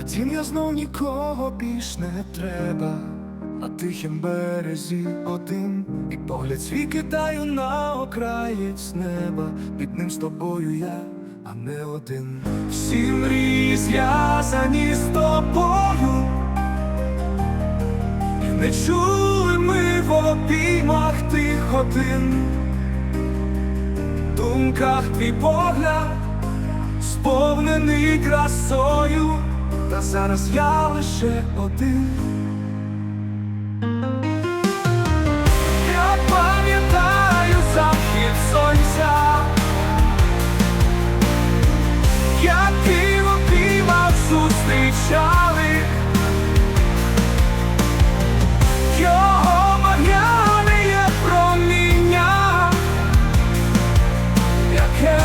Втім, я знов нікого більш не треба. На тихім березі один, і погляд свій кидаю на окраєць неба. Під ним з тобою я, а не один. Всі мрії зв'язані з тобою. Не чули ми в обіймах тих годин. В думках твій погляд сповнений красою, та зараз я лише один. Я пам'ятаю захід сонця, як ти в зустрічали, його багряне є проміння, яке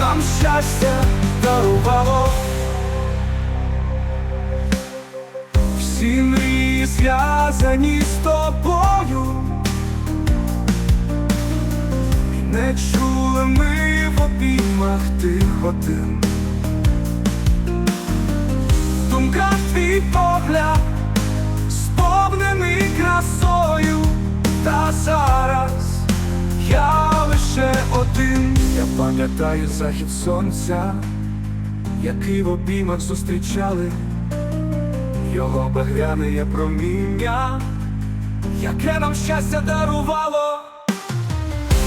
нам щастя дарувало. Всі мрії зв'язані з тобою, не чули ми в обіймах тих годин. В думках твій погляд сповнений красою, та зараз я лише один. Я пам'ятаю захід сонця, який в обіймах зустрічали. Його багряне проміння, яке нам щастя дарувало.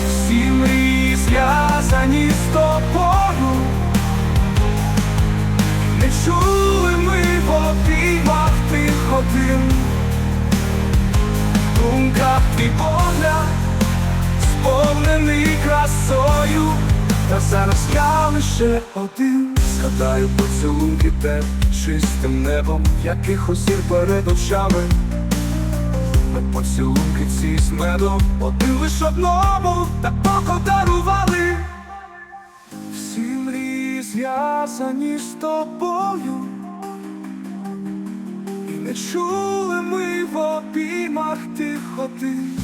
Всі мрії зв'язані з тобою. Не чули ми в обіймах тих годин. В думках твій погляд сповнений красою. Та зараз я лише один Згадаю поцілунки те чистим небом, яких осір перед очами. Ми поцілунки ці з медом один лиш одному так подарували. Всі мрії зв'язані з тобою. І не чули ми в обіймах тих годин.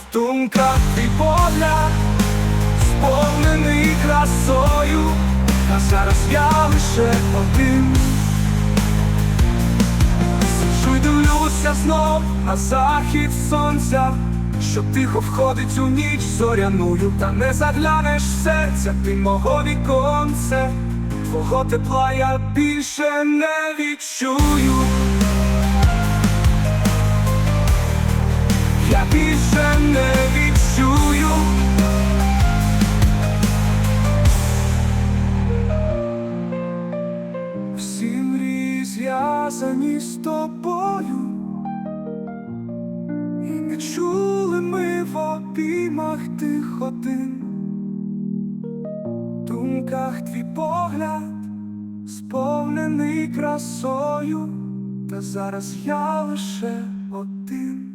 В думках твій погляд сповнений красою, а зараз я лише один. Сиджу й дивлюся знов на захід сонця, що тихо входить у ніч зоряною, та не заглянеш в серця ти мого віконце, твого тепла я більше не відчую. Я більше не з тобою, і не чули ми в обіймах тих один, В думках твій погляд сповнений красою, та зараз я лише один.